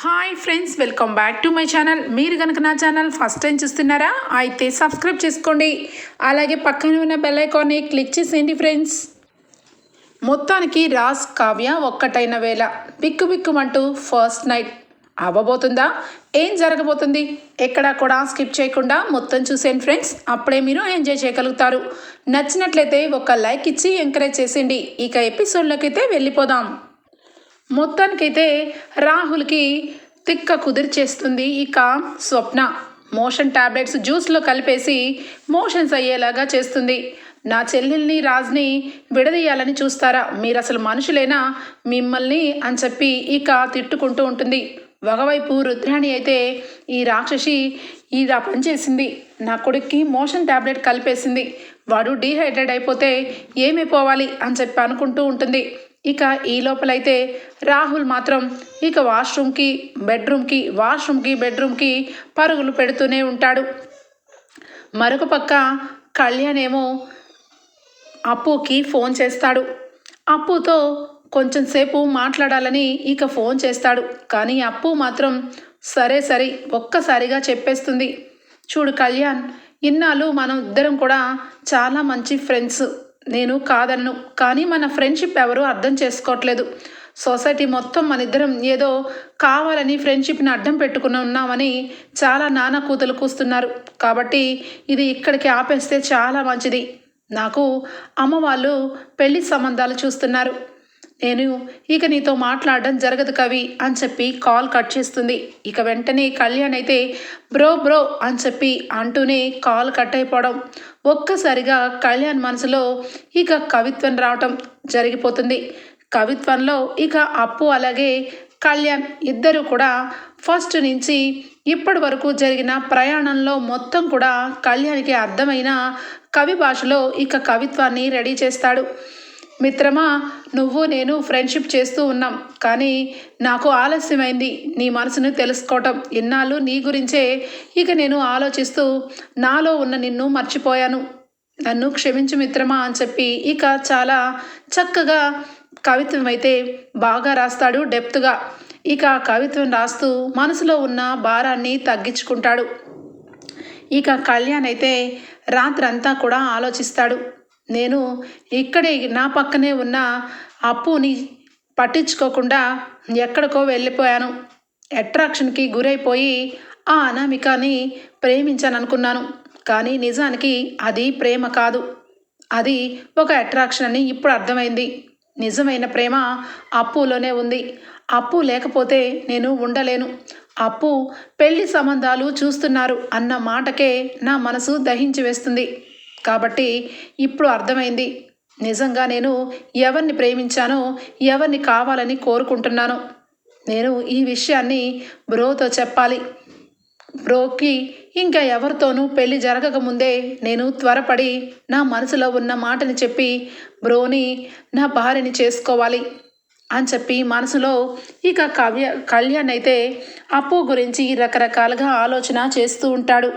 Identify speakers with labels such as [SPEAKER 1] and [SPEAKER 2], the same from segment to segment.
[SPEAKER 1] Hi friends welcome back to my channel మీరు కనుక నా ఛానల్ ఫస్ట్ టైం చూస్తున్నారా అయితే సబ్స్క్రైబ్ చేసుకోండి. అలాగే పక్కన ఉన్న బెల్ ఐకాన్ని క్లిక్ చేసేయండి ఫ్రెండ్స్ మొత్తానికి రాజ్ కావ్య ఒక్కటైన వేళ. బిక్కు బిక్కుమంటూ ఫస్ట్ నైట్ అవ్వబోతుందా? ఏం జరగబోతుంది? ఎక్కడా కూడా స్కిప్ చేయకుండా మొత్తం చూసేయండి ఫ్రెండ్స్ అప్పుడే మీరు ఎంజాయ్ చేయగలుగుతారు. నచ్చినట్లయితే ఒక లైక్ ఇచ్చి ఎంకరేజ్ చేసేయండి. ఇక ఎపిసోడ్లోకి అయితే వెళ్ళిపోదాం. మొత్తానికైతే రాహుల్కి తిక్క కుదిర్చేస్తుంది ఇక స్వప్న. మోషన్ టాబ్లెట్స్ జ్యూస్లో కలిపేసి మోషన్స్ అయ్యేలాగా చేస్తుంది. నా చెల్లెల్ని రాజ్ని విడదీయాలని చూస్తారా? మీరు అసలు మనుషులేనా? మిమ్మల్ని అని చెప్పి ఇక తిట్టుకుంటూ ఉంటుంది. ఒకవైపు రుద్రాణి అయితే ఈ రాక్షసి ఇలా పనిచేసింది నా కొడుక్కి మోషన్ ట్యాబ్లెట్ కలిపేసింది. వాడు డీహైడ్రేట్ అయిపోతే ఏమైపోవాలి అని చెప్పి అనుకుంటూ ఉంటుంది. ఇక ఈ లోపలైతే రాహుల్ మాత్రం ఇక వాష్రూమ్కి బెడ్రూమ్కి వాష్రూమ్కి బెడ్రూమ్కి పరుగులు పెడుతూనే ఉంటాడు. మరొక పక్క కళ్యాణ్ ఏమో అప్పుకి ఫోన్ చేస్తాడు. అప్పుతో కొంచెం సేపు మాట్లాడాలని ఇక ఫోన్ చేస్తాడు. కానీ అప్పు మాత్రం సరే సరే ఒక్కసారిగా చెప్పేస్తుంది. చూడు కళ్యాణ్ ఇన్నాళ్ళు మనం ఇద్దరం కూడా చాలా మంచి ఫ్రెండ్స్ నేను కాదన్ను కానీ మన ఫ్రెండ్షిప్ ఎవరు అర్థం చేసుకోవట్లేదు. సొసైటీ మొత్తం మన ఇద్దరం ఏదో కావాలని ఫ్రెండ్షిప్ని అడ్డం పెట్టుకుని ఉన్నామని చాలా నానా కూతులు కూస్తున్నారు. కాబట్టి ఇది ఇక్కడికి ఆపేస్తే చాలా మంచిది. నాకు అమ్మ వాళ్ళు పెళ్ళి సంబంధాలు చూస్తున్నారు. నేను ఇక నీతో మాట్లాడడం జరగదు కవి అని చెప్పి కాల్ కట్ చేస్తుంది. ఇక వెంటనే కళ్యాణ్ అయితే బ్రో బ్రో అని చెప్పి అంటూనే కాల్ కట్ అయిపోవడం. ఒక్కసారిగా కళ్యాణ్ మనసులో ఇక కవిత్వం రావటం జరిగిపోతుంది. కవిత్వంలో ఇక అప్పు అలాగే కళ్యాణ్ ఇద్దరు కూడా ఫస్ట్ నుంచి ఇప్పటి వరకు జరిగిన ప్రయాణంలో మొత్తం కూడా కళ్యాణ్కి అర్థమైన కవి భాషలో ఇక కవిత్వాన్ని రెడీ చేస్తాడు. మిత్రమా నువ్వు నేను ఫ్రెండ్షిప్ చేస్తూ ఉన్నాం. కానీ నాకు ఆలస్యమైంది నీ మనసును తెలుసుకోవటం. ఇన్నాళ్ళు నీ గురించే ఇక నేను ఆలోచిస్తూ నాలో ఉన్న నిన్ను మర్చిపోయాను. నన్ను క్షమించు మిత్రమా అని చెప్పి ఇక చాలా చక్కగా కవిత్వం అయితే బాగా రాస్తాడు డెప్త్గా. ఇక కవిత్వం రాస్తూ మనసులో ఉన్న భారాన్ని తగ్గించుకుంటాడు. ఇక కళ్యాణ్ అయితే రాత్రంతా కూడా ఆలోచిస్తాడు. నేను ఇక్కడే నా పక్కనే ఉన్న అప్పుని పట్టించుకోకుండా ఎక్కడికో వెళ్ళిపోయాను. అట్రాక్షన్కి గురైపోయి ఆ అనామికని ప్రేమించాను అనుకున్నాను కానీ నిజానికి అది ప్రేమ కాదు. అది ఒక అట్రాక్షన్ అని ఇప్పుడు అర్థమైంది. నిజమైన ప్రేమ అప్పులోనే ఉంది. అప్పు లేకపోతే నేను ఉండలేను. అప్పు పెళ్ళి సంబంధాలు చూస్తున్నారు అన్న మాటకే నా మనసు దహించి వేస్తుంది. కాబట్టి ఇప్పుడు అర్థమైంది. నిజంగా నేను ఎవరిని ప్రేమించానో ఎవరిని కావాలని కోరుకుంటున్నాను నేను ఈ విషయాన్ని బ్రోతో చెప్పాలి. బ్రోకి ఇంకా ఎవరితోనూ పెళ్ళి జరగకముందే నేను త్వరపడి నా మనసులో ఉన్న మాటని చెప్పి బ్రోని నా భార్యని చేసుకోవాలి అని చెప్పి మనసులో ఇక కవ్య కళ్యాణ్ అయితే అప్పు గురించి రకరకాలుగా ఆలోచన చేస్తూ ఉంటాడు.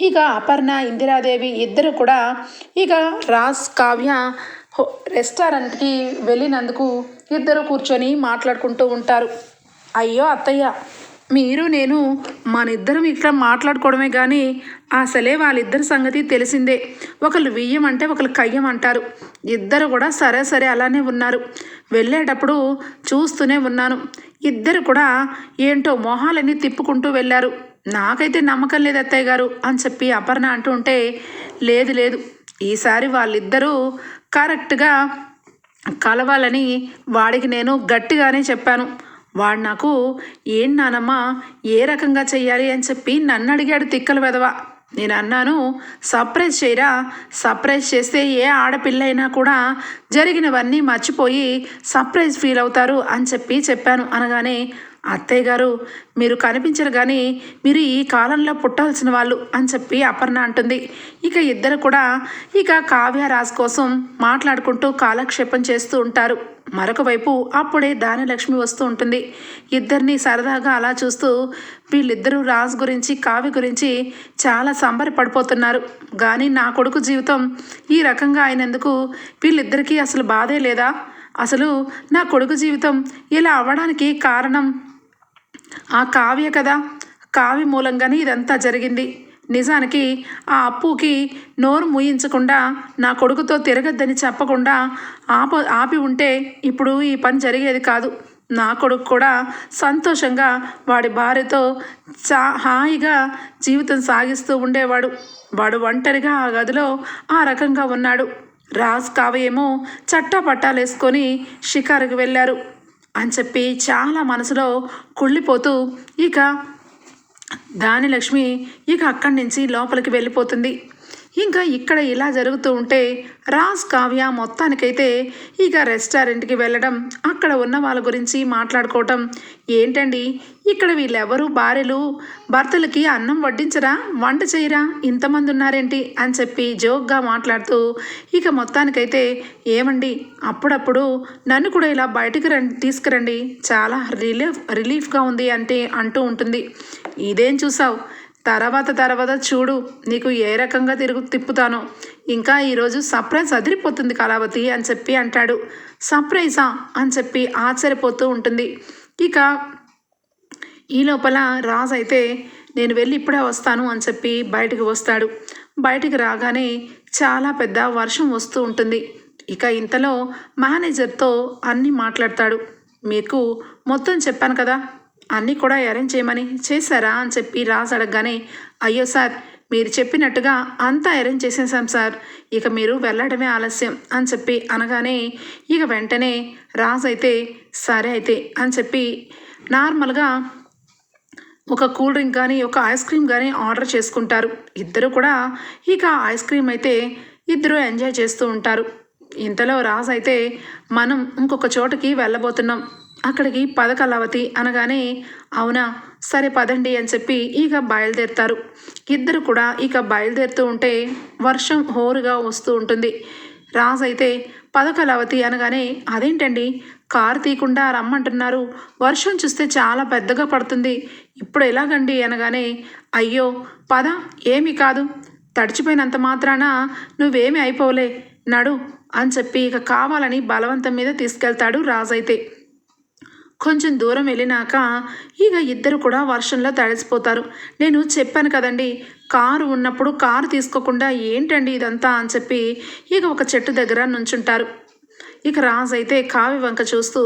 [SPEAKER 1] ఇక అపర్ణ ఇందిరాదేవి ఇద్దరు కూడా ఇక రాజ్ కావ్య హో- రెస్టారెంట్కి వెళ్ళినందుకు ఇద్దరు కూర్చొని మాట్లాడుకుంటూ ఉంటారు. అయ్యో అత్తయ్య మీరు నేను మనిద్దరం ఇక్కడ మాట్లాడుకోవడమే కానీ అసలే వాళ్ళిద్దరి సంగతి తెలిసిందే. ఒకళ్ళు వియ్యం అంటే ఒకళ్ళు కయ్యం అంటారు. ఇద్దరు కూడా సరే సరే అలానే ఉన్నారు. వెళ్ళేటప్పుడు చూస్తూనే ఉన్నాను. ఇద్దరు కూడా ఏంటో మొహాలన్నీ తిప్పుకుంటూ వెళ్ళారు. నాకైతే నమ్మకం లేదు అత్తయ్య గారు అని చెప్పి అపర్ణ అంటూ ఉంటే లేదు లేదు. ఈసారి వాళ్ళిద్దరూ కరెక్ట్గా కలవాలని వాడికి నేను గట్టిగానే చెప్పాను. వాడు నాకు ఏం నానమ్మా ఏ రకంగా చెయ్యాలి? అని చెప్పి నన్ను అడిగాడు తిక్కల వెదవ నేను అన్నాను సర్ప్రైజ్ చేయరా సర్ప్రైజ్ చేస్తే ఏ ఆడపిల్ల అయినా కూడా జరిగినవన్నీ మర్చిపోయి సర్ప్రైజ్ ఫీల్ అవుతారు అని చెప్పి చెప్పాను అనగానే అత్తయ్య గారు మీరు కనిపించరు కానీ మీరు ఈ కాలంలో పుట్టాల్సిన వాళ్ళు అని చెప్పి అపర్ణ అంటుంది. ఇక ఇద్దరు కూడా ఇక కావ్య రాజ్ కోసం మాట్లాడుకుంటూ కాలక్షేపం చేస్తూ ఉంటారు. మరొక వైపు అప్పుడే దానిలక్ష్మి వస్తూ ఉంటుంది. ఇద్దరిని సరదాగా అలా చూస్తూ వీళ్ళిద్దరూ రాజ్ గురించి కావ్య గురించి చాలా సంబరపడిపోతున్నారు కానీ నా కొడుకు జీవితం ఈ రకంగా అయినందుకు వీళ్ళిద్దరికీ అసలు బాధే లేదా? అసలు నా కొడుకు జీవితం ఇలా అవ్వడానికి కారణం ఆ కావ్య కదా. కావ్య మూలంగానే ఇదంతా జరిగింది. నిజానికి ఆ అప్పుకి నోరు మూయించకుండా నా కొడుకుతో తిరగద్దని చెప్పకుండా ఆప ఆపి ఉంటే ఇప్పుడు ఈ పని జరిగేది కాదు. నా కొడుకు కూడా సంతోషంగా వాడి భార్యతో చా హాయిగా జీవితం సాగిస్తూ ఉండేవాడు. వాడు ఒంటరిగా ఆ గదిలో ఆ రకంగా ఉన్నాడు. రాజ్ కావ్యేమో చట్టా పట్టాలేసుకొని షికారుకు వెళ్ళారు. అని చెప్పి చాలా మనసులో కుళ్ళిపోతూ ఇక దాని లక్ష్మి ఇక అక్కడి నుంచి లోపలికి వెళ్ళిపోతుంది. ఇంకా ఇక్కడ ఇలా జరుగుతూ ఉంటే రాజ్ కావ్య మొత్తానికైతే ఇక రెస్టారెంట్కి వెళ్ళడం అక్కడ ఉన్న వాళ్ళ గురించి మాట్లాడుకోవటం ఏంటండి? ఇక్కడ వీళ్ళెవరు? భార్యలు? భర్తలకి అన్నం వడ్డించరా? వంట చేయరా? ఇంతమంది ఉన్నారేంటి అని చెప్పి జోక్గా మాట్లాడుతూ ఇక మొత్తానికైతే ఏమండి? అప్పుడప్పుడు నన్ను కూడా ఇలా బయటికి రండి తీసుకురండి. చాలా రిలీఫ్ రిలీఫ్గా ఉంది అంటే అంటూ ఉంటుంది. ఇదేం చూసావు? తర్వాత తర్వాత చూడు నీకు ఏ రకంగా తిరుగు తిప్పుతానో. ఇంకా ఈరోజు సర్ప్రైజ్ అదిరిపోతుంది కళావతి అని చెప్పి అంటాడు. సర్ప్రైజా అని చెప్పి ఆశ్చర్యపోతూ ఉంటుంది. ఇక ఈ లోపల రాజ్ అయితే నేను వెళ్ళి ఇప్పుడే వస్తాను అని చెప్పి బయటకు వస్తాడు. బయటికి రాగానే చాలా పెద్ద వర్షం వస్తూ ఉంటుంది. ఇక ఇంతలో మేనేజర్తో అన్నీ మాట్లాడతాడు. మీకు మొత్తం చెప్పాను కదా అన్నీ కూడా అరేంజ్ చేయమని చేశారా అని చెప్పి రాజ్ అడగగానే అయ్యో సార్ మీరు చెప్పినట్టుగా అంతా అరేంజ్ చేసేసాం సార్. ఇక మీరు వెళ్ళడమే ఆలస్యం అని చెప్పి అనగానే ఇక వెంటనే రాజ్ అయితే సరే అయితే అని చెప్పి నార్మల్గా ఒక కూల్ డ్రింక్ కానీ ఒక ఐస్ క్రీమ్ కానీ ఆర్డర్ చేసుకుంటారు. ఇద్దరు కూడా ఇక ఐస్ క్రీమ్ అయితే ఇద్దరు ఎంజాయ్ చేస్తూ ఉంటారు. ఇంతలో రాజ్ అయితే మనం ఇంకొక చోటకి వెళ్ళబోతున్నాం. అక్కడికి పద కళావతి అనగానే అవునా సరే పదండి అని చెప్పి ఇక బయలుదేరుతారు. ఇద్దరు కూడా ఇక బయలుదేరుతూ ఉంటే వర్షం హోరుగా వస్తూ ఉంటుంది. రాజు అయితే పద కళావతి అనగానే అదేంటండి కారు తీయకుండా రమ్మంటున్నారు. వర్షం చూస్తే చాలా పెద్దగా పడుతుంది. ఇప్పుడు ఎలాగండి? అనగానే అయ్యో పద ఏమీ కాదు. తడిచిపోయినంత మాత్రాన నువ్వేమీ అయిపోలే నడు అని చెప్పి ఇక కావాలని బలవంతం మీద తీసుకెళ్తాడు రాజైతే కొంచెం దూరం వెళ్ళినాక ఇక ఇద్దరు కూడా వర్షంలో తడిసిపోతారు. నేను చెప్పాను కదండి కారు ఉన్నప్పుడు కారు తీసుకోకుండా ఏంటండి ఇదంతా అని చెప్పి ఇక ఒక చెట్టు దగ్గర నుంచుంటారు. ఇక రాజు అయితే కావి వంక చూస్తూ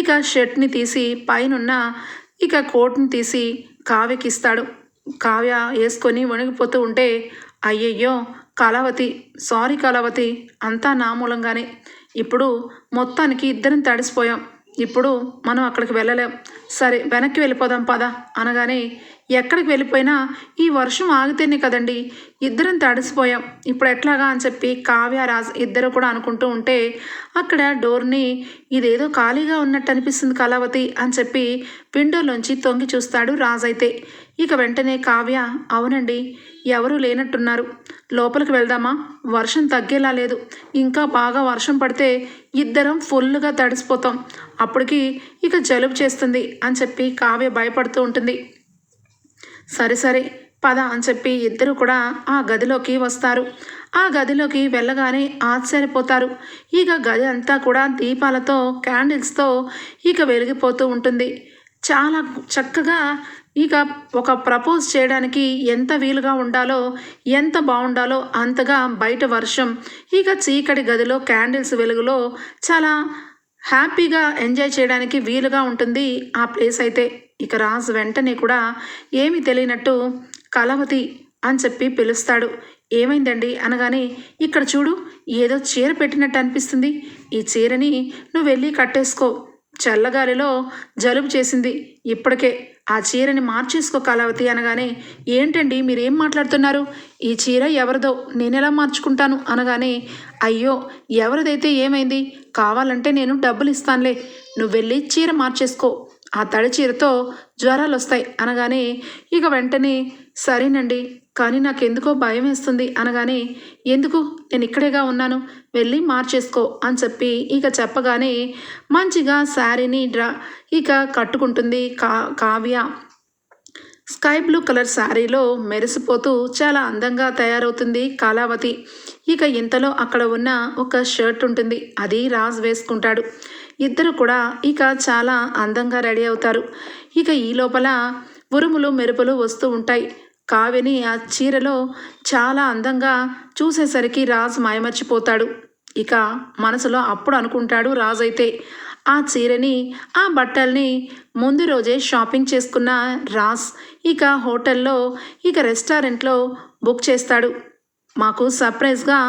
[SPEAKER 1] ఇక షర్ట్ని తీసి పైనున్న ఇక కోట్ని తీసి కావ్యకి ఇస్తాడు. కావ్య వేసుకొని వణిగిపోతూ ఉంటే అయ్యయ్యో కళావతి సారీ కళావతి అంతా నా మూలంగానే. ఇప్పుడు మొత్తానికి ఇద్దరం తడిసిపోయాం. ఇప్పుడు మనం అక్కడికి వెళ్ళలేం. సరే వెనక్కి వెళ్ళిపోదాం పద. అనగానే ఎక్కడికి వెళ్ళిపోయినా ఈ వర్షం ఆగితేనే కదండి ఇద్దరం తడిసిపోయాం. ఇప్పుడు ఎట్లాగా అని చెప్పి కావ్య రాజ్ ఇద్దరు కూడా అనుకుంటూ ఉంటే అక్కడ డోర్ని ఇదేదో ఖాళీగా ఉన్నట్టు అనిపిస్తుంది కళావతి అని చెప్పి విండోలోంచి తొంగి చూస్తాడు రాజ్ అయితే ఇక వెంటనే కావ్య అవునండి ఎవరూ లేనట్టున్నారు. లోపలికి వెళ్దామా? వర్షం తగ్గేలా లేదు. ఇంకా బాగా వర్షం పడితే ఇద్దరం ఫుల్గా తడిసిపోతాం. అప్పటికి ఇక జలుబు చేస్తుంది అని చెప్పి కావ్య భయపడుతూ ఉంటుంది. సరే సరే పద అని చెప్పి ఇద్దరు కూడా ఆ గదిలోకి వస్తారు. ఆ గదిలోకి వెళ్ళగానే ఆశ్చర్యపోతారు. ఇక గది అంతా కూడా దీపాలతో క్యాండిల్స్తో ఇక వెలిగిపోతూ ఉంటుంది. చాలా చక్కగా ఇక ఒక ప్రపోజ్ చేయడానికి ఎంత వీలుగా ఉండాలో ఎంత బాగుండాలో అంతగా బయట వర్షం ఇక చీకటి గదిలో క్యాండిల్స్ వెలుగులో చాలా హ్యాపీగా ఎంజాయ్ చేయడానికి వీలుగా ఉంటుంది ఆ ప్లేస్ అయితే. ఇక రాజు వెంటనే కూడా ఏమి తెలియనట్టు కలవతి అని చెప్పి పిలుస్తాడు. ఏమైందండి అనగానే ఇక్కడ చూడు ఏదో చీర పెట్టినట్టు అనిపిస్తుంది. ఈ చీరని నువ్వు వెళ్ళి కట్టేసుకో. చల్లగాలిలో జలుబు చేసింది ఇప్పటికే. ఆ చీరని మార్చేసుకో కళావతి అనగానే ఏంటండి మీరేం మాట్లాడుతున్నారు? ఈ చీర ఎవరిదో నేనెలా మార్చుకుంటాను? అనగానే అయ్యో ఎవరిదైతే ఏమైంది? కావాలంటే నేను డబ్బులు ఇస్తానులే నువ్వు వెళ్ళి చీర మార్చేసుకో. ఆ తడి చీరతో జ్వరాలు వస్తాయి అనగానే ఇక వెంటనే సరేనండి కానీ నాకెందుకో భయం వేస్తుంది అనగానే ఎందుకు? నేను ఇక్కడేగా ఉన్నాను వెళ్ళి మార్చేసుకో అని చెప్పి ఇక చెప్పగానే మంచిగా శారీని డ్రా ఇక కట్టుకుంటుంది కా కావ్య. స్కై బ్లూ కలర్ శారీలో మెరిసిపోతూ చాలా అందంగా తయారవుతుంది కాలావతి. ఇక ఇంతలో అక్కడ ఉన్న ఒక షర్ట్ ఉంటుంది అది రాజ్ వేసుకుంటాడు. ఇద్దరు కూడా ఇక చాలా అందంగా రెడీ అవుతారు. ఇక ఈ లోపల ఉరుములు మెరుపులు వస్తూ ఉంటాయి. కావిని ఆ చీరలో చాలా అందంగా చూసేసరికి రాజు మాయమర్చిపోతాడు. ఇక మనసులో అప్పుడు అనుకుంటాడు రాజు అయితే ఆ చీరని ఆ బట్టల్ని ముందు రోజే షాపింగ్ చేసుకున్న రాజ్ ఇక హోటల్లో ఇక రెస్టారెంట్లో బుక్ చేస్తాడు. మాకు సర్ప్రైజ్గా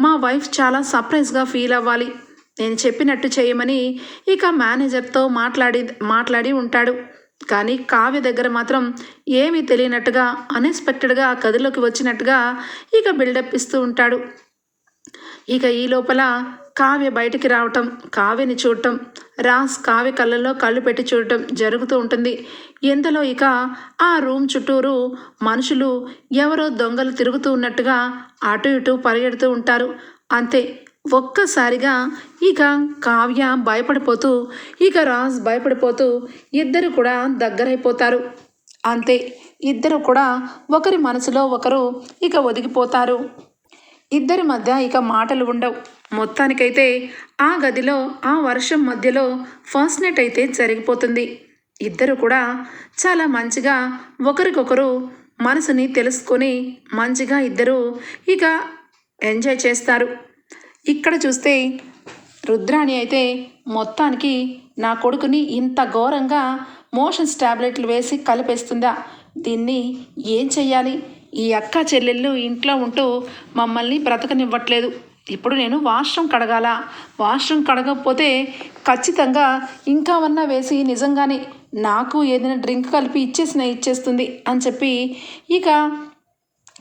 [SPEAKER 1] మా వైఫ్ చాలా సర్ప్రైజ్గా ఫీల్ అవ్వాలి. నేను చెప్పినట్టు చేయమని ఇక మేనేజర్తో మాట్లాడి మాట్లాడి ఉంటాడు. కానీ కావ్య దగ్గర మాత్రం ఏమీ తెలియనట్టుగా అన్ఎక్స్పెక్టెడ్గా కదిలోకి వచ్చినట్టుగా ఇక బిల్డప్ ఇస్తూ ఉంటాడు. ఇక ఈ లోపల కావ్య బయటికి రావటం కావ్యని చూడటం రాస్ కావ్య కళ్ళల్లో కళ్ళు పెట్టి చూడటం జరుగుతూ ఉంటుంది. ఎంతలో ఇక ఆ రూమ్ చుట్టూరు మనుషులు ఎవరో దొంగలు తిరుగుతూ ఉన్నట్టుగా అటు ఇటు పరిగెడుతూ ఉంటారు. అంతే. ఒక్కసారిగా ఇక కావ్య భయపడిపోతూ ఇక రాజ్ భయపడిపోతూ ఇద్దరు కూడా దగ్గరైపోతారు. అంతే ఇద్దరు కూడా ఒకరి మనసులో ఒకరు ఇక ఒదిగిపోతారు. ఇద్దరి మధ్య ఇక మాటలు ఉండవు. మొత్తానికైతే ఆ గదిలో ఆ వర్షం మధ్యలో ఫస్ట్ నైట్ అయితే జరిగిపోతుంది. ఇద్దరు కూడా చాలా మంచిగా ఒకరికొకరు మనసుని తెలుసుకొని మంచిగా ఇద్దరు ఇక ఎంజాయ్ చేస్తారు. ఇక్కడ చూస్తే రుద్రాణి అయితే మొత్తానికి నా కొడుకుని ఇంత ఘోరంగా మోషన్స్ టాబ్లెట్లు వేసి కలిపేస్తుందా? దీన్ని ఏం చెయ్యాలి? ఈ అక్క చెల్లెళ్ళు ఇంట్లో ఉంటూ మమ్మల్ని బ్రతకనివ్వట్లేదు. ఇప్పుడు నేను వాష్రూమ్ కడగాల? వాష్రూమ్ కడగకపోతే ఖచ్చితంగా ఇంకా వన్నా వేసి నిజంగానే నాకు ఏదైనా డ్రింక్ కలిపి ఇచ్చేసిన ఇచ్చేస్తుంది అని చెప్పి ఇక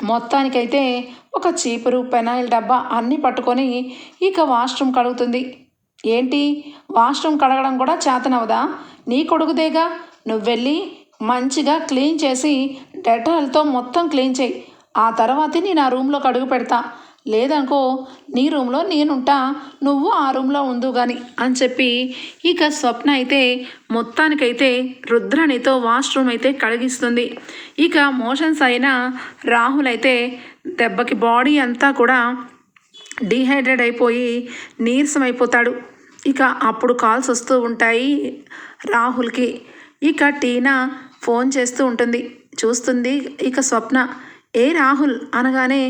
[SPEAKER 1] మొత్తానికైతే ఒక చీపురు పెనాయిల్ డబ్బా అన్నీ పట్టుకొని ఇక వాష్రూమ్ కడుగుతుంది. ఏంటి? వాష్రూమ్ కడగడం కూడా చేతనవదా? నీ కొడుకుదేగా? నువ్వు వెళ్ళి మంచిగా క్లీన్ చేసి డెటాల్తో మొత్తం క్లీన్ చేయి. ఆ తర్వాతే నేను ఆ రూమ్లోకి అడుగు పెడతా. లేదనుకో నీ రూమ్లో నేనుంటా నువ్వు ఆ రూమ్లో ఉండు కానీ అని చెప్పి ఇక స్వప్న అయితే మొత్తానికైతే రుద్రాణితో వాష్రూమ్ అయితే కడిగిస్తుంది. ఇక మోషన్స్ అయిన రాహుల్ అయితే దెబ్బకి బాడీ అంతా కూడా డీహైడ్రేట్ అయిపోయి నీరసం అయిపోతాడు ఇక అప్పుడు కాల్స్ వస్తూ ఉంటాయి రాహుల్కి. ఇక టీనా ఫోన్ చేస్తూ ఉంటుంది. చూస్తుంది ఇక స్వప్న. ఏ రాహుల్ అనగానే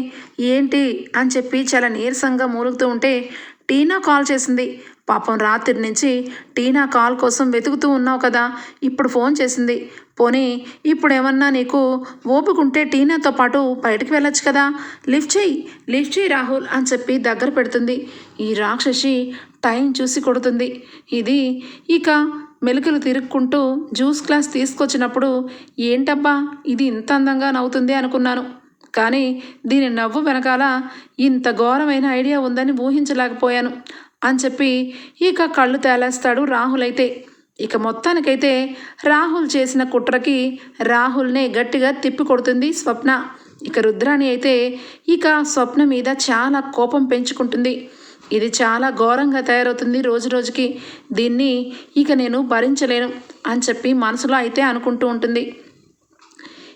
[SPEAKER 1] ఏంటి అని చెప్పి చాలా నీరసంగా మూలుగుతూ ఉంటే టీనా కాల్ చేసింది. పాపం రాత్రి నుంచి టీనా కాల్ కోసం వెతుకుతూ ఉన్నావు కదా ఇప్పుడు ఫోన్ చేసింది. పోనీ ఇప్పుడు ఏమన్నా నీకు ఓపుకుంటే టీనాతో పాటు బయటకు వెళ్ళొచ్చు కదా. లిఫ్ట్ చేయి లిఫ్ట్ చేయి రాహుల్ అని చెప్పి దగ్గర పెడుతుంది. ఈ రాక్షసి టైం చూసి కొడుతుంది. ఇది ఇక మెలుకలు తిరుక్కుంటూ జ్యూస్ గ్లాస్ తీసుకొచ్చినప్పుడు ఏంటబ్బా ఇది ఇంత అందంగా నవ్వుతుంది అనుకున్నాను. కానీ దీని నవ్వు వెనకాల ఇంత ఘోరమైన ఐడియా ఉందని ఊహించలేకపోయాను. అని చెప్పి ఇక కళ్ళు తేలేస్తాడు రాహుల్ అయితే ఇక మొత్తానికైతే రాహుల్ చేసిన కుట్రకి రాహుల్నే గట్టిగా తిప్పి కొడుతుంది స్వప్న. ఇక రుద్రాణి అయితే ఇక స్వప్న మీద చాలా కోపం పెంచుకుంటుంది. ఇది చాలా ఘోరంగా తయారవుతుంది. రోజు రోజుకి దీన్ని ఇక నేను భరించలేను అని చెప్పి మనసులో అయితే అనుకుంటూ ఉంటుంది.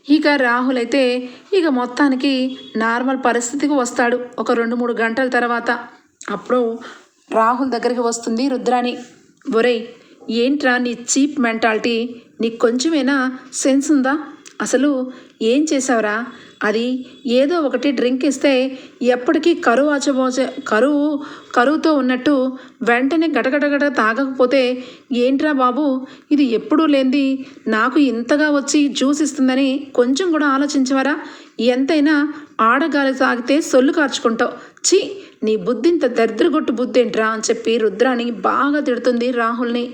[SPEAKER 1] ఇక రాహుల్ అయితే ఇక మొత్తానికి నార్మల్ పరిస్థితికి వస్తాడు ఒక రెండు మూడు గంటల తర్వాత. అప్పుడు రాహుల్ దగ్గరికి వస్తుంది రుద్రాణి ఒరేయ్ ఏంట్రా నీ చీప్ మెంటాలిటీ? నీకు కొంచెమైనా సెన్స్ ఉందా? అసలు ఏం చేసావురా? అది ఏదో ఒకటి డ్రింక్ ఇస్తే ఎప్పటికీ కరువు ఆచబోచే కరువు కరువుతో ఉన్నట్టు వెంటనే గటగటగట తాగకపోతే ఏంట్రా బాబు ఇది ఎప్పుడూ లేనిది నాకు ఇంతగా వచ్చి జ్యూస్ ఇస్తుందని కొంచెం కూడా ఆలోచించవరా? ఎంతైనా ఆడగాలి తాగితే సొల్లు కార్చుకుంటావు. ఛీ నీ బుద్ధి ఇంత దరిద్రగొట్టు బుద్ధింట్రా అని చెప్పి రుద్రాని బాగా తిడుతుంది రాహుల్ని.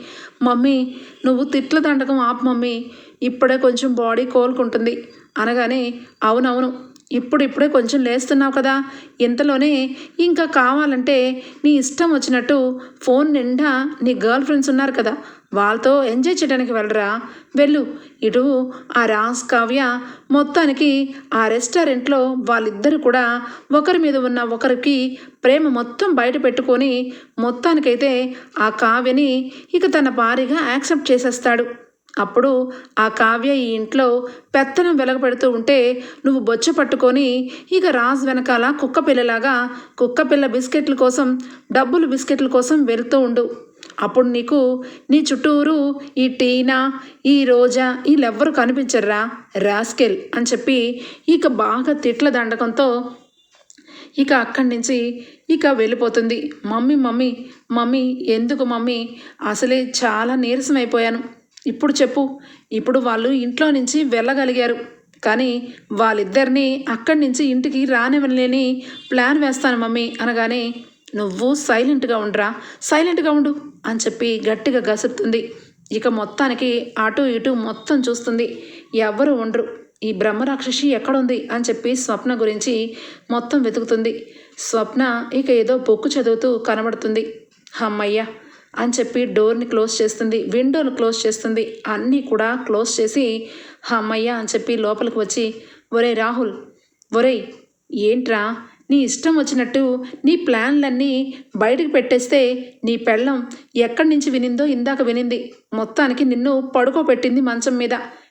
[SPEAKER 1] మమ్మీ నువ్వు తిట్ల దండకం ఆపు మమ్మీ ఇప్పుడే కొంచెం బాడీ కోలుకుంటుంది. అనగానే అవునవును ఇప్పుడు ఇప్పుడే కొంచెం లేస్తున్నావు కదా. ఇంతలోనే ఇంకా కావాలంటే నీ ఇష్టం వచ్చినట్టు ఫోన్ నిండా నీ గర్ల్ ఫ్రెండ్స్ ఉన్నారు కదా. వాళ్ళతో ఎంజాయ్ చేయడానికి వెళ్ళరా? వెళ్ళు. ఇటు ఆ రాస్ కావ్య మొత్తానికి ఆ రెస్టారెంట్లో వాళ్ళిద్దరు కూడా ఒకరి మీద ఉన్న ఒకరికి ప్రేమ మొత్తం బయట పెట్టుకొని మొత్తానికైతే ఆ కావ్యని ఇక తన భార్యగా యాక్సెప్ట్ చేసేస్తాడు. అప్పుడు ఆ కావ్య ఈ ఇంట్లో పెత్తనం వెలగపెడుతూ ఉంటే నువ్వు బొచ్చ పట్టుకొని ఇక రాజ్ వెనకాల కుక్క పిల్లలాగా కుక్క పిల్ల బిస్కెట్ల కోసం డబ్బులు బిస్కెట్ల కోసం వెళ్తూ ఉండు. అప్పుడు నీకు నీ చుట్టూరు ఈ టీనా ఈ రోజా వీళ్ళెవ్వరు కనిపించర్రా రాస్కెల్ అని చెప్పి ఇక బాగా తిట్ల దండకంతో ఇక అక్కడి నుంచి ఇక వెళ్ళిపోతుంది. మమ్మీ మమ్మీ మమ్మీ ఎందుకు మమ్మీ? అసలే చాలా నీరసం అయిపోయాను ఇప్పుడు చెప్పు. ఇప్పుడు వాళ్ళు ఇంట్లో నుంచి వెళ్ళగలిగారు. కానీ వాళ్ళిద్దరినీ అక్కడి నుంచి ఇంటికి రానివ్వలేని ప్లాన్ వేస్తాను మమ్మీ అనగానే నువ్వు సైలెంట్గా ఉండరా. సైలెంట్గా ఉండు అని చెప్పి గట్టిగా గసురుతుంది ఇక మొత్తానికి అటు ఇటు మొత్తం చూస్తుంది. ఎవ్వరు ఉండరు. ఈ బ్రహ్మరాక్షసి ఎక్కడుంది అని చెప్పి స్వప్న గురించి మొత్తం వెతుకుతుంది. స్వప్న ఇక ఏదో బొక్కు చదువుతూ కనబడుతుంది. అమ్మయ్య అని చెప్పి డోర్ని క్లోజ్ చేస్తుంది విండోని క్లోజ్ చేస్తుంది. అన్నీ కూడా క్లోజ్ చేసి అమ్మయ్య అని చెప్పి లోపలికి వచ్చి ఒరే రాహుల్ ఒరేయ్ ఏంట్రా? నీ ఇష్టం వచ్చినట్టు నీ ప్లాన్లన్నీ బయటకు పెట్టేస్తే నీ పెళ్ళం ఎక్కడి నుంచి వినిందో ఇందాక వినింది. మొత్తానికి నిన్ను పడుకోబెట్టింది మంచం మీద.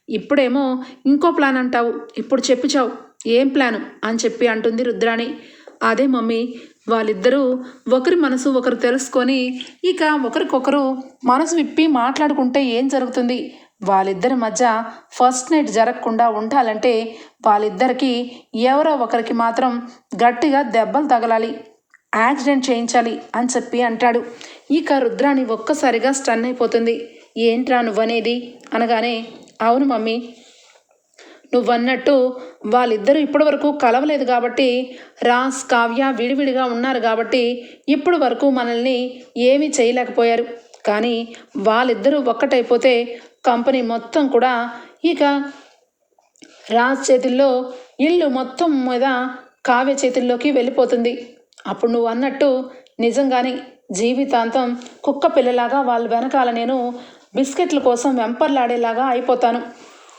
[SPEAKER 1] ఇప్పుడేమో ఇంకో ప్లాన్ అంటావు. ఇప్పుడు చెప్పుచావు ఏం ప్లాను? అని చెప్పి అంటుంది రుద్రాణి. అదే మమ్మీ వాళ్ళిద్దరూ ఒకరి మనసు ఒకరు తెలుసుకొని ఇక ఒకరికొకరు మనసు విప్పి మాట్లాడుకుంటే ఏం జరుగుతుంది? వాళ్ళిద్దరి మధ్య ఫస్ట్ నైట్ జరగకుండా ఉండాలంటే వాళ్ళిద్దరికి ఎవరో ఒకరికి మాత్రం గట్టిగా దెబ్బలు తగలాలి యాక్సిడెంట్ చేయించాలి అని చెప్పి అంటాడు. ఇక రుద్రాణి ఒక్కసారిగా స్టన్ అయిపోతుంది. ఏంట్రా నువ్వనేది? అనగానే అవును మమ్మీ నువ్వన్నట్టు వాళ్ళిద్దరూ ఇప్పటి వరకు కలవలేదు కాబట్టి రాస్ కావ్య విడివిడిగా ఉన్నారు కాబట్టి ఇప్పటి వరకు మనల్ని ఏమీ చేయలేకపోయారు. కానీ వాళ్ళిద్దరూ ఒక్కటైపోతే కంపెనీ మొత్తం కూడా ఇక రాజ్ చేతుల్లో ఇల్లు మొత్తం మీద కావ్య చేతుల్లోకి వెళ్ళిపోతుంది. అప్పుడు నువ్వు అన్నట్టు నిజంగానే జీవితాంతం కుక్క పిల్లలాగా వాళ్ళ వెనకాల నేను బిస్కెట్ల కోసం వెంపర్లాడేలాగా అయిపోతాను.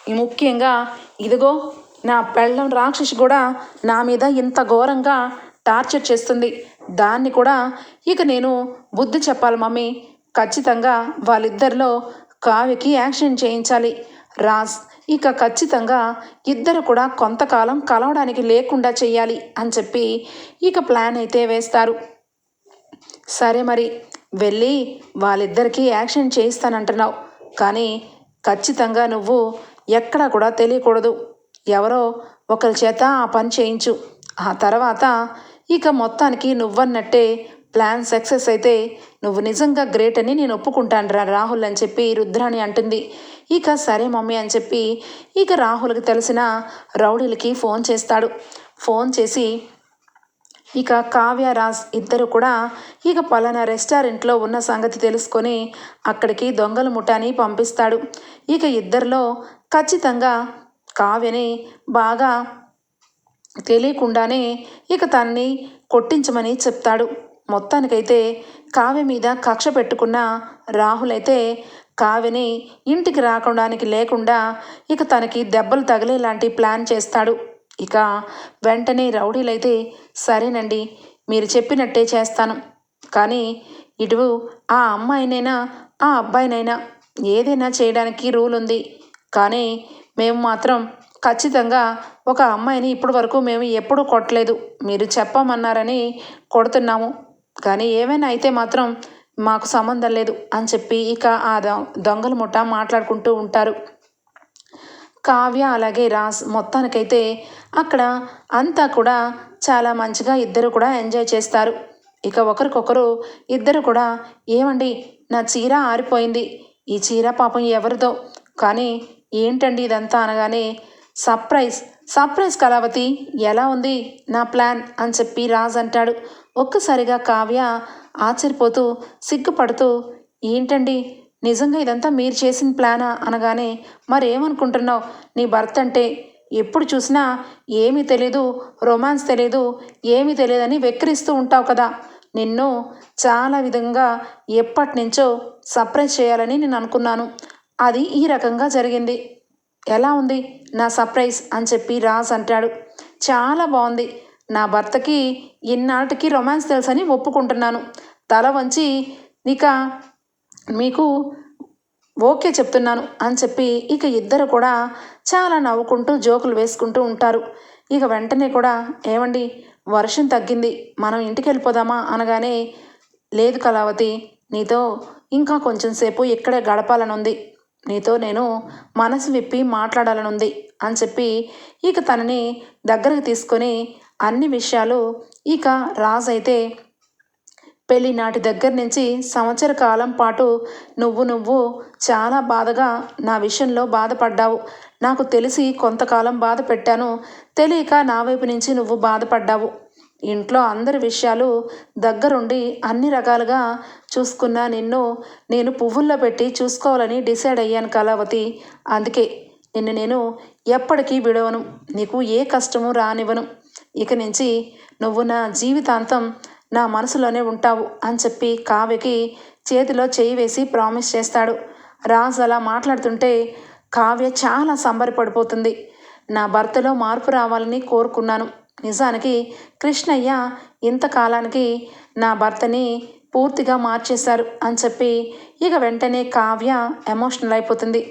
[SPEAKER 1] ముఖ్యంగా ఇదిగో నా పెళ్ళం రాక్షసి కూడా నా మీద ఇంత ఘోరంగా టార్చర్ చేస్తుంది. దాన్ని కూడా ఇక నేను బుద్ధి చెప్పాలి మమ్మీ. ఖచ్చితంగా వాళ్ళిద్దరిలో కావ్యకి యాక్షన్ చేయించాలి. రాజ్ ఇక ఖచ్చితంగా ఇద్దరు కూడా కొంతకాలం కలవడానికి లేకుండా చెయ్యాలి అని చెప్పి ఇక ప్లాన్ అయితే వేస్తారు. సరే మరి వెళ్ళి వాళ్ళిద్దరికీ యాక్షన్ చేయిస్తానంటున్నావు. కానీ ఖచ్చితంగా నువ్వు ఎక్కడా కూడా తెలియకూడదు. ఎవరో ఒకరి చేత ఆ పని చేయించు. ఆ తర్వాత ఇక మొత్తానికి నువ్వన్నట్టే ప్లాన్ సక్సెస్ అయితే నువ్వు నిజంగా గ్రేట్ అని నేను ఒప్పుకుంటాను రా రాహుల్ అని చెప్పి రుద్రాణి అంటుంది. ఇక సరే మమ్మీ అని చెప్పి ఇక రాహుల్కి తెలిసిన రౌడీలకి ఫోన్ చేస్తాడు. ఫోన్ చేసి ఇక కావ్య రాజ్ ఇద్దరు కూడా ఇక పలానా రెస్టారెంట్లో ఉన్న సంగతి తెలుసుకొని అక్కడికి దొంగల ముఠాని పంపిస్తాడు. ఇక ఇద్దరిలో ఖచ్చితంగా కావ్యని బాగా తెలియకుండానే ఇక తనని కొట్టించమని చెప్తాడు. మొత్తానికైతే కావ్య మీద కక్ష పెట్టుకున్న రాహులైతే కావ్యని ఇంటికి రావడానికి లేకుండా ఇక తనకి దెబ్బలు తగిలేలాంటి ప్లాన్ చేస్తాడు. ఇక వెంటనే రౌడీలైతే సరేనండి మీరు చెప్పినట్టే చేస్తాను. కానీ ఇటు ఆ అమ్మాయినైనా ఆ అబ్బాయినైనా ఏదైనా చేయడానికి రూల్ ఉంది. కానీ మేము మాత్రం ఖచ్చితంగా ఒక అమ్మాయిని ఇప్పటి వరకు మేము ఎప్పుడూ కొట్టలేదు. మీరు చెప్పమన్నారని కొడుతున్నాము. కానీ ఏమైనా అయితే మాత్రం మాకు సంబంధం లేదు అని చెప్పి ఇక ఆ దొ- దొంగల ముఠ మాట్లాడుకుంటూ ఉంటారు. కావ్య అలాగే రాస్ మొత్తానికైతే అక్కడ అంతా కూడా చాలా మంచిగా ఇద్దరు కూడా ఎంజాయ్ చేస్తారు. ఇక ఒకరికొకరు ఇద్దరు కూడా ఏమండి నా చీర ఆరిపోయింది. ఈ చీర పాపం ఎవరిదో. కానీ ఏంటండి ఇదంతా అనగానే సర్ప్రైజ్. సర్ప్రైజ్ కళావతి ఎలా ఉంది నా ప్లాన్ అని చెప్పి రాజ్ అంటాడు. ఒక్కసారిగా కావ్య ఆశ్చర్యపోతూ సిగ్గుపడుతూ ఏంటండి నిజంగా ఇదంతా మీరు చేసిన ప్లానా అనగానే మరేమనుకుంటున్నావు? నీ భర్త అంటే ఎప్పుడు చూసినా ఏమీ తెలీదు రొమాన్స్ తెలీదు ఏమీ తెలియదని వెక్కిరిస్తూ ఉంటావు కదా. నిన్ను చాలా విధంగా ఎప్పటి నుంచో సర్ప్రైజ్ చేయాలని నేను అనుకున్నాను. అది ఈ రకంగా జరిగింది. ఎలా ఉంది? నా సర్ప్రైజ్ అని చెప్పి రాజ్ అంటాడు. చాలా బాగుంది. నా భర్తకి ఇన్నాటికి రొమాన్స్ తెలుసని ఒప్పుకుంటున్నాను. తల వంచి ఇక మీకు ఓకే చెప్తున్నాను అని చెప్పి ఇక ఇద్దరు కూడా చాలా నవ్వుకుంటూ జోకులు వేసుకుంటూ ఉంటారు. ఇక వెంటనే కూడా ఏమండి వర్షం తగ్గింది మనం ఇంటికి వెళ్ళిపోదామా అనగానే లేదు కళావతి నీతో ఇంకా కొంచెం సేపు ఇక్కడే గడపాలనుంది. నీతో నేను మనసు విప్పి మాట్లాడాలనుంది అని చెప్పి ఇక తనని దగ్గరకు తీసుకొని అన్ని విషయాలు ఇక రాజు అయితే పెళ్ళి నాటి దగ్గర నుంచి సంవత్సర కాలం పాటు నువ్వు నువ్వు చాలా బాధగా నా విషయంలో బాధపడ్డావు. నాకు తెలిసి కొంతకాలం బాధ పెట్టాను. తెలియక నా వైపు నుంచి నువ్వు బాధపడ్డావు. ఇంట్లో అందరి విషయాలు దగ్గరుండి అన్ని రకాలుగా చూసుకున్న నిన్ను నేను పువ్వుల్లో పెట్టి చూసుకోవాలని డిసైడ్ అయ్యాను కళావతి. అందుకే నిన్ను నేను ఎప్పటికీ విడవను. నీకు ఏ కష్టము రానివ్వను. ఇక నుంచి నువ్వు నా జీవితాంతం నా మనసులోనే ఉంటావు అని చెప్పి కావ్యకి చేతిలో చేయి వేసి ప్రామిస్ చేస్తాడు. రాజు అలా మాట్లాడుతుంటే కావ్య చాలా సంబరపడిపోతుంది. నా భర్తలో మార్పు రావాలని కోరుకున్నాను. నిజానికి కృష్ణయ్య ఇంతకాలానికి నా భర్తని పూర్తిగా మార్చేశారు అని చెప్పి ఇక వెంటనే కావ్య ఎమోషనల్ అయిపోతుంది.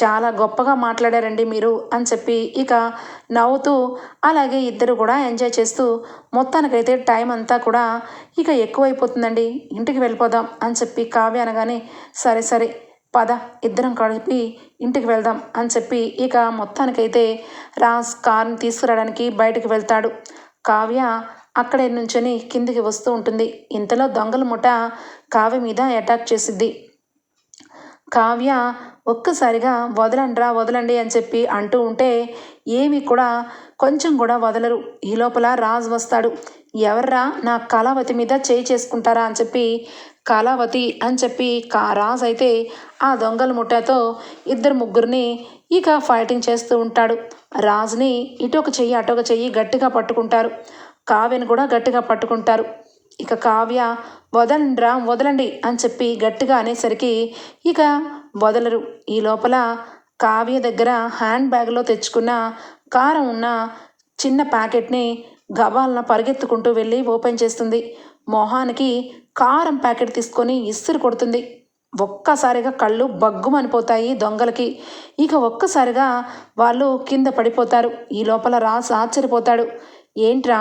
[SPEAKER 1] చాలా గొప్పగా మాట్లాడారండి మీరు అని చెప్పి ఇక నవ్వుతూ అలాగే ఇద్దరు కూడా ఎంజాయ్ చేస్తూ మొత్తానికైతే టైం అంతా కూడా ఇక ఎక్కువైపోతుందండి. ఇంటికి వెళ్ళిపోదాం అని చెప్పి కావ్య అనగానే సరే సరే పద ఇద్దరం కలిపి ఇంటికి వెళ్దాం అని చెప్పి ఇక మొత్తానికైతే రాజ్ కార్ని తీసుకురావడానికి బయటకు వెళ్తాడు. కావ్య అక్కడే నుంచొని కిందికి వస్తూ ఉంటుంది. ఇంతలో దొంగల ముఠ కావ్య మీద అటాక్ చేసిద్ది. కావ్య ఒక్కసారిగా వదలండ్రా వదలండి అని చెప్పి అంటూ ఉంటే ఏమి కూడా కొంచెం కూడా వదలరు. ఈ లోపల రాజు వస్తాడు. ఎవర్రా నా కళావతి మీద చేయి చేసుకుంటారా అని చెప్పి కళావతి అని చెప్పి కా రాజు అయితే ఆ దొంగల ముఠాతో ఇద్దరు ముగ్గురిని ఇక ఫైటింగ్ చేస్తూ ఉంటాడు. రాజుని ఇటు ఒక చెయ్యి అటు ఒక చెయ్యి గట్టిగా పట్టుకుంటారు. కావ్యను కూడా గట్టిగా పట్టుకుంటారు. ఇక కావ్య వదలండ్రా వదలండి అని చెప్పి గట్టిగా అనేసరికి ఇక వదలరు. ఈ లోపల కావ్య దగ్గర హ్యాండ్ బ్యాగ్లో తెచ్చుకున్న కారం ఉన్న చిన్న ప్యాకెట్ని గబాలన పరిగెత్తుకుంటూ వెళ్ళి ఓపెన్ చేస్తుంది. మొహానికి కారం ప్యాకెట్ తీసుకొని ఇస్సురు కొడుతుంది. ఒక్కసారిగా కళ్ళు బగ్గుమనిపోతాయి దొంగలకి. ఇక ఒక్కసారిగా వాళ్ళు కింద పడిపోతారు. ఈ లోపల రాసు ఆశ్చర్యపోతాడు. ఏంట్రా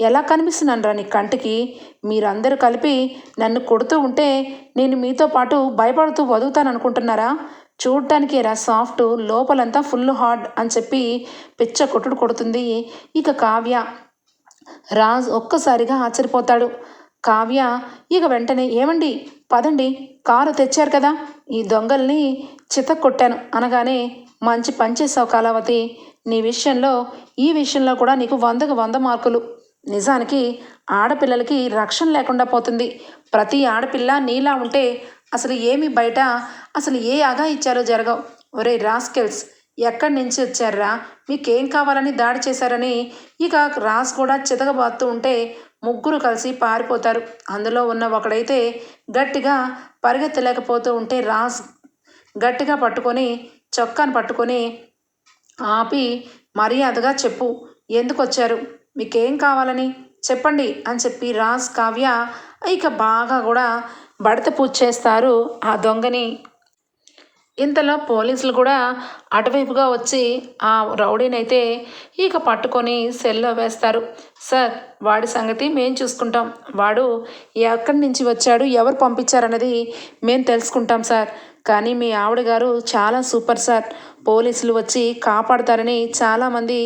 [SPEAKER 1] ఎలా కనిపిస్తున్నానురా నీ కంటికి? మీరందరూ కలిపి నన్ను కొడుతూ ఉంటే నేను మీతో పాటు భయపడుతూ వదుగుతాను అనుకుంటున్నారా? చూడటానికి రా సాఫ్ట్ లోపలంతా ఫుల్ హార్డ్ అని చెప్పి పిచ్చ కొట్టుడు కొడుతుంది ఇక కావ్య. రాజ్ ఒక్కసారిగా ఆశ్చర్యపోతాడు. కావ్య ఇక వెంటనే ఏమండి? పదండి కారు తెచ్చారు కదా? ఈ దొంగల్ని చిత కొట్టాను అనగానే మంచి పనిచేసావు కళావతి నీ విషయంలో ఈ విషయంలో కూడా నీకు వందకు వంద మార్కులు. నిజానికి ఆడపిల్లలకి రక్షణ లేకుండా పోతుంది. ప్రతి ఆడపిల్ల నీలా ఉంటే అసలు ఏమి బయట అసలు ఏ అగా ఇచ్చారో జరగవు. ఒరే రాస్కెల్స్ ఎక్కడి నుంచి వచ్చారా మీకేం కావాలని దాడి చేశారని ఇక రాస్ కూడా చితకబాతూ ఉంటే ముగ్గురు కలిసి పారిపోతారు. అందులో ఉన్న ఒకడైతే గట్టిగా పరిగెత్తలేకపోతూ ఉంటే రాస్ గట్టిగా పట్టుకొని చొక్కాను పట్టుకొని ఆపి మర్యాదగా చెప్పు ఎందుకు వచ్చారు మీకేం కావాలని? చెప్పండి అని చెప్పి రాజ్ కావ్య ఇక బాగా కూడా బడత పూజ చేస్తారు ఆ దొంగని ఇంతలో పోలీసులు కూడా అటువైపుగా వచ్చి ఆ రౌడీనైతే ఇక పట్టుకొని సెల్లో వేస్తారు. సార్ వాడి సంగతి మేము చూసుకుంటాం. వాడు ఎక్కడి నుంచి వచ్చాడు ఎవరు పంపించారన్నది మేము తెలుసుకుంటాం సార్. కానీ మీ ఆవిడ గారు చాలా సూపర్ సార్. పోలీసులు వచ్చి కాపాడతారని చాలామంది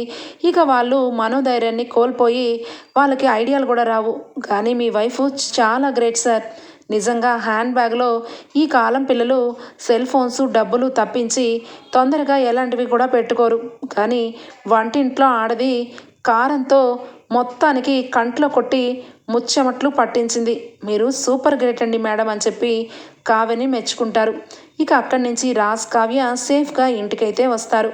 [SPEAKER 1] ఇక వాళ్ళు మనోధైర్యాన్ని కోల్పోయి వాళ్ళకి ఐడియాలు కూడా రావు. కానీ మీ వైఫ్ చాలా గ్రేట్ సార్. నిజంగా హ్యాండ్ బ్యాగ్లో ఈ కాలం పిల్లలు సెల్ ఫోన్స్ డబ్బులు తప్పించి తొందరగా ఎలాంటివి కూడా పెట్టుకోరు. కానీ వంటింట్లో ఆడది కారంతో మొత్తానికి కంట్లో కొట్టి ముచ్చమట్లు పట్టించింది. మీరు సూపర్ గ్రేట్ అండి మేడం అని చెప్పి కావ్యని మెచ్చుకుంటారు. ఇక అక్కడి నుంచి రాజ్ కావ్య సేఫ్గా ఇంటికైతే వస్తారు.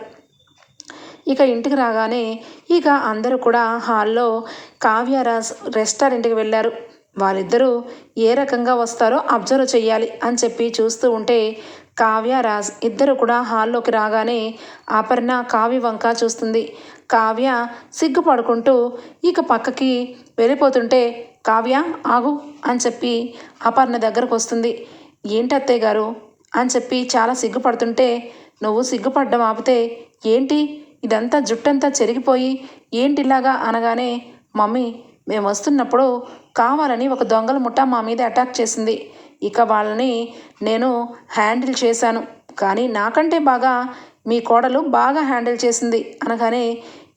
[SPEAKER 1] ఇక ఇంటికి రాగానే ఇక అందరూ కూడా హాల్లో కావ్యరాజ్ రెస్టారెంట్కి వెళ్ళారు. వాళ్ళిద్దరూ ఏ రకంగా వస్తారో అబ్జర్వ్ చేయాలి అని చెప్పి చూస్తూ ఉంటే కావ్య రాజ్ ఇద్దరు కూడా హాల్లోకి రాగానే అపర్ణ కావ్య వంక చూస్తుంది. కావ్య సిగ్గుపడుకుంటూ ఇక పక్కకి వెళ్ళిపోతుంటే కావ్య ఆగు అని చెప్పి అపర్ణ దగ్గరకు వస్తుంది. ఏంటత్తయ్య గారు? అని చెప్పి చాలా సిగ్గుపడుతుంటే నువ్వు సిగ్గుపడ్డం ఆపితే ఏంటి? ఇదంతా జుట్టంతా చెరిగిపోయి ఏంటిలాగా? అనగానే మమ్మీ మేము వస్తున్నప్పుడు కావాలని ఒక దొంగల ముఠా మా మీద అటాక్ చేసింది. ఇక వాళ్ళని నేను హ్యాండిల్ చేశాను. కానీ నాకంటే బాగా మీ కోడలు బాగా హ్యాండిల్ చేసింది. అనగానే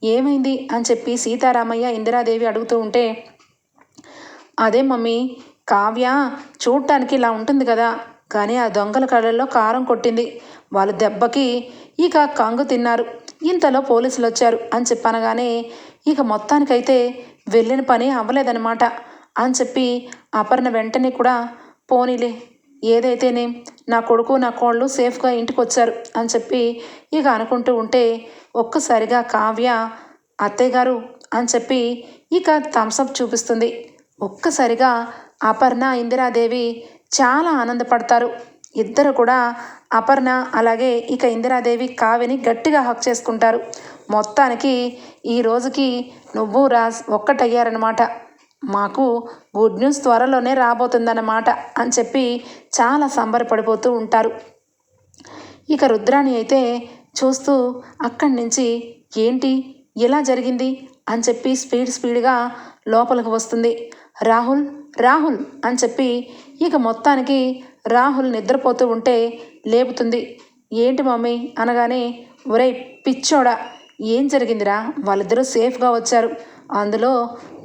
[SPEAKER 1] ఏమైంది అని చెప్పి సీతారామయ్య ఇందిరాదేవి అడుగుతూ ఉంటే అదే మమ్మీ కావ్య చూడటానికి ఇలా ఉంటుంది కదా. కానీ ఆ దొంగల కళ్ళల్లో కారం కొట్టింది. వాళ్ళ దెబ్బకి ఇక కంగు తిన్నారు. ఇంతలో పోలీసులు వచ్చారు అని చెప్పనగానే ఇక మొత్తానికైతే వెళ్ళిన పని అవ్వలేదన్నమాట అని చెప్పి అపర్ణ వెంటనే కూడా పోనీలే ఏదైతేనే నా కొడుకు నా కోళ్ళు సేఫ్గా ఇంటికి వచ్చారు అని చెప్పి ఇక అనుకుంటూ ఉంటే ఒక్కసారిగా కావ్య అత్తయ్య గారు అని చెప్పి ఇక థమ్సప్ చూపిస్తుంది. ఒక్కసారిగా అపర్ణ ఇందిరాదేవి చాలా ఆనందపడతారు. ఇద్దరు కూడా అపర్ణ అలాగే ఇక ఇందిరాదేవి కావ్యని గట్టిగా హక్ చేసుకుంటారు. మొత్తానికి ఈ రోజుకి నువ్వు రాజ్ ఒక్కటయ్యారనమాట మాకు గుడ్ న్యూస్ త్వరలోనే రాబోతుందన్నమాట అని చెప్పి చాలా సంబరపడిపోతూ ఉంటారు. ఇక రుద్రాణి అయితే చూస్తూ అక్కడి నుంచి ఏంటి? ఎలా జరిగింది? అని చెప్పి స్పీడ్ స్పీడ్గా లోపలికి వస్తుంది. రాహుల్ రాహుల్ అని చెప్పి ఇక మొత్తానికి రాహుల్ నిద్రపోతూ ఉంటే లేపుతుంది. ఏంటి మమ్మీ అనగానే ఒరేయ్ పిచ్చోడా ఏం జరిగిందిరా? వాళ్ళిద్దరూ సేఫ్గా వచ్చారు. అందులో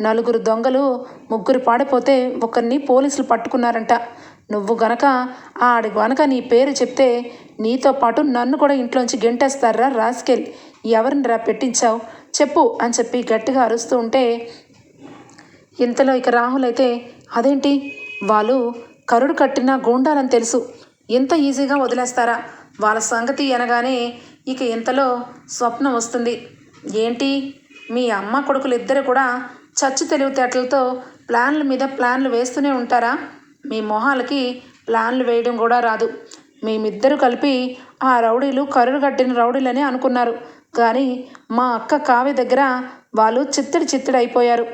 [SPEAKER 1] నలుగురు దొంగలు ముగ్గురు పాడిపోతే ఒకరిని పోలీసులు పట్టుకున్నారంట. నువ్వు గనక ఆడి గనక నీ పేరు చెప్తే నీతో పాటు నన్ను కూడా ఇంట్లోంచి గెంటేస్తారా రాస్కెల్? ఎవరిని రా పెట్టించావు? చెప్పు అని చెప్పి గట్టిగా అరుస్తూ ఉంటే ఇంతలో ఇక రాహుల్ అయితే అదేంటి? వాళ్ళు కరుడు కట్టిన గూండాలని తెలుసు. ఎంత ఈజీగా వదిలేస్తారా? వాళ్ళ సంగతి అనగానే ఇక ఇంతలో స్వప్నం వస్తుంది. ఏంటి? మీ అమ్మ కొడుకులు ఇద్దరు కూడా చచ్చు తెలివితేటలతో ప్లాన్ల మీద ప్లాన్లు వేస్తూనే ఉంటారా? మీ మొహాలకి ప్లాన్లు వేయడం కూడా రాదు. మేమిద్దరు కలిపి ఆ రౌడీలు కరుడు కట్టిన రౌడీలని అనుకున్నారు. కానీ మా అక్క కావ్య దగ్గర వాళ్ళు చిత్తడి చిత్తడి అయిపోయారు.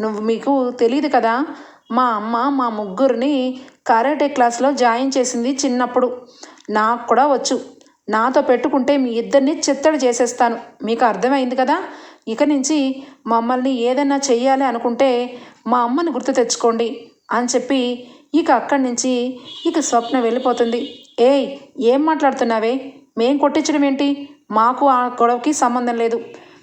[SPEAKER 1] నువ్వు మీకు తెలియదు కదా? మా అమ్మ మా ముగ్గురిని కరాటే క్లాస్లో జాయిన్ చేసింది చిన్నప్పుడు. నాకు కూడా వచ్చు. నాతో పెట్టుకుంటే మీ ఇద్దరిని చిత్తడి చేసేస్తాను. మీకు అర్థమైంది కదా? ఇక నుంచి మమ్మల్ని ఏదైనా చెయ్యాలి అనుకుంటే మా అమ్మని గుర్తు తెచ్చుకోండి అని చెప్పి ఇక అక్కడి నుంచి ఇక స్వప్న వెళ్ళిపోతుంది. ఏయ్ ఏం మాట్లాడుతున్నావే? మేం కొట్టించడం ఏంటి? మాకు ఆ గొడవకి సంబంధం లేదు.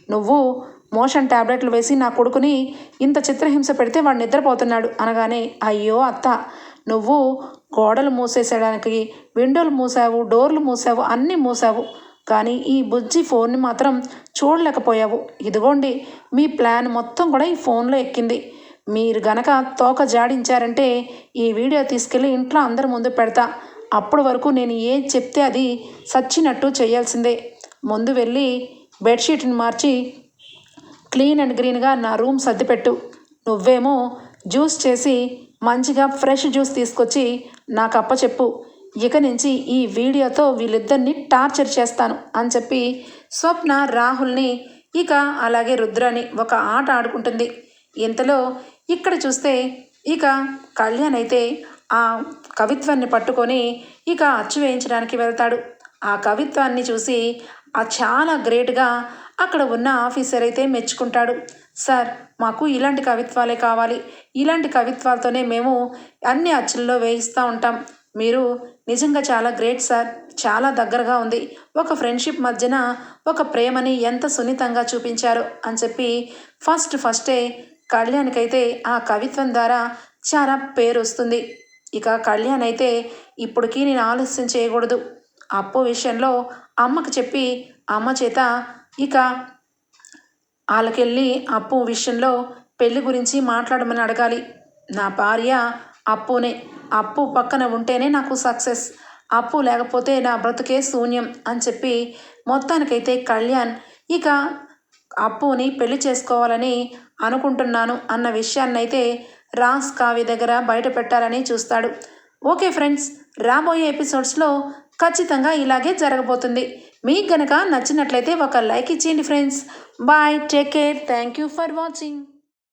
[SPEAKER 1] నువ్వు మోషన్ ట్యాబ్లెట్లు వేసి నా కొడుకుని ఇంత చిత్రహింస పెడితే వాడు నిద్రపోతున్నాడు అనగానే అయ్యో అత్త నువ్వు గోడలు మూసేసేయడానికి విండోలు మూసావు డోర్లు మూసావు అన్నీ మూసావు. కానీ ఈ బుజ్జి ఫోన్ని మాత్రం చూడలేకపోయావు. ఇదిగోండి మీ ప్లాన్ మొత్తం కూడా ఈ ఫోన్లో ఎక్కింది. మీరు గనక తోక జాడించారంటే ఈ వీడియో తీసుకెళ్ళి ఇంట్లో అందరి ముందు పెడతా. అప్పటి వరకు నేను ఏం చెప్తే అది సచ్చినట్టు చేయాల్సిందే. ముందు వెళ్ళి బెడ్షీట్ని మార్చి క్లీన్ అండ్ గ్రీన్గా నా రూమ్ సర్దిపెట్టు. నువ్వేమో జ్యూస్ చేసి మంచిగా ఫ్రెష్ జ్యూస్ తీసుకొచ్చి నాకు అప్పచెప్పు. ఇక నుంచి ఈ వీడియోతో వీళ్ళిద్దరిని టార్చర్ చేస్తాను అని చెప్పి స్వప్న రాహుల్ని ఇక అలాగే రుద్రాని ఒక ఆట ఆడుకుంటుంది. ఇంతలో ఇక్కడ చూస్తే ఇక కళ్యాణ్ అయితే ఆ కవిత్వాన్ని పట్టుకొని ఇక అచ్చు వేయించడానికి వెళ్తాడు. ఆ కవిత్వాన్ని చూసి చాలా గ్రేట్గా అక్కడ ఉన్న ఆఫీసర్ అయితే మెచ్చుకుంటాడు. సార్ మాకు ఇలాంటి కవిత్వాలే కావాలి. ఇలాంటి కవిత్వాలతోనే మేము అన్ని అచ్చుల్లో వేయిస్తూ ఉంటాం. మీరు నిజంగా చాలా గ్రేట్ సార్. చాలా దగ్గరగా ఉంది. ఒక ఫ్రెండ్షిప్ మధ్యన ఒక ప్రేమని ఎంత సున్నితంగా చూపించారు అని చెప్పి ఫస్ట్ ఫస్టే కళ్యాణ్కైతే ఆ కవిత్వం ద్వారా చాలా పేరు వస్తుంది ఇక కళ్యాణ్ అయితే ఇప్పటికీ నేను ఆలస్యం చేయకూడదు. అప్పు విషయంలో అమ్మకు చెప్పి అమ్మ చేత ఇక వాళ్ళకెళ్ళి అప్పు విషయంలో పెళ్ళి గురించి మాట్లాడమని అడగాలి. నా భార్య అప్పునే అప్పు పక్కన ఉంటేనే నాకు సక్సెస్ అప్పు లేకపోతే నా బ్రతుకే శూన్యం అని చెప్పి మొత్తానికైతే కళ్యాణ్ ఇక అప్పుని పెళ్ళి చేసుకోవాలని అనుకుంటున్నాను అన్న విషయాన్నైతే రాస్ కావ్య దగ్గర బయట పెట్టాలని చూస్తాడు. ఓకే ఫ్రెండ్స్ రాబోయే ఎపిసోడ్స్లో ఖచ్చితంగా ఇలాగే జరగబోతుంది. మీకు గనక నచ్చినట్లయితే ఒక లైక్ ఇచ్చేయండి friends. Bye take care. Thank you for watching.